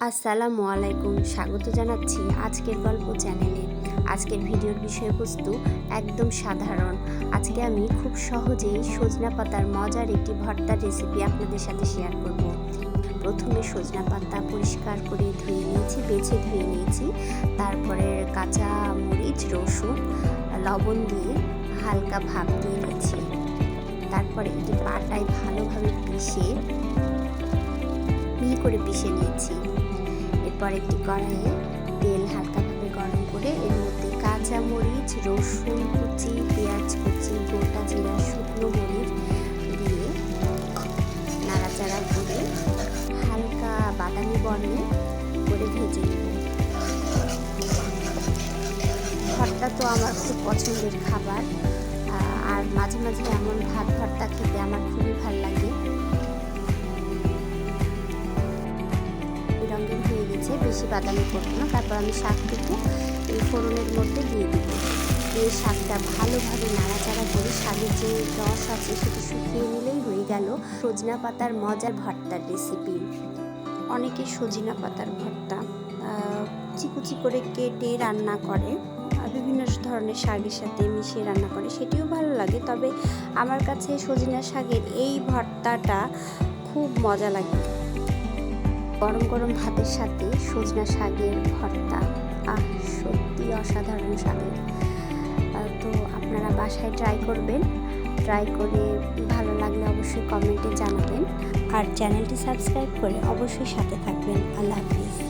আসসালামু আলাইকুম। স্বাগত জানাচ্ছি আজকের গল্প চ্যানেলে। আজকের ভিডিওর বিষয়বস্তু একদম সাধারণ। আজকে আমি খুব সহজেই সজনা পাতার মজার একটি ভর্তার রেসিপি আপনাদের সাথে শেয়ার করব। প্রথমে সজনা পাতা পরিষ্কার করে ধুয়ে নিয়েছি, বেছে ধুয়ে নিয়েছি। তারপরে কাঁচা মরিচ, রসুন, লবণ দিয়ে হালকা ভাপ দিয়ে নিয়েছি। তারপরে এটি পাটায় ভালোভাবে পিষে, মিহি করে পিষে নিয়েছি। এরপর একটি কড়াইয়ে তেল হালকাভাবে গরম করে এর মধ্যে কাঁচা মরিচ, রসুন কুচি, পেঁয়াজ কুচি, গোটা জিরা, শুকনো মরিচ দিয়ে নাড়াচাড়া করে হালকা বাদামি বর্ণে করে ভেজে নেব। ভর্তা তো আমার খুব পছন্দের খাবার আর মাঝে মাঝে এমন ভাত ভর্তা খেতে আমার খুবই ভালো লাগে। বেশি বাদামি করব না। তারপর আমি শাকটুকু এই ফোড়নের মধ্যে দিয়ে দেবো। দিয়ে শাকটা ভালোভাবে নাড়াচাড়া করে শাকের যে রস আছে সেটা শুকিয়ে নিলেই হয়ে গেল সজনা পাতার মজার ভর্তার রেসিপি অনেকে সজনা পাতার ভর্তা আহ, কুচি কুচি করে কেটে রান্না করে বিভিন্ন ধরনের শাকের সাথে মিশিয়ে রান্না করে সেটিও ভালো লাগে। তবে আমার কাছে সজনা শাকের এই ভর্তাটা খুব মজা লাগে। গরম গরম ভাতের সাথে সজনা শাকের ভর্তা। আহ, সত্যি অসাধারণ স্বাদের। তো আপনারা বাসায় ট্রাই করবেন। ট্রাই করে ভালো লাগলে অবশ্যই কমেন্টে জানাবেন। আর চ্যানেলটি সাবস্ক্রাইব করে অবশ্যই সাথে থাকবেন। আল্লাহ হাফিজ।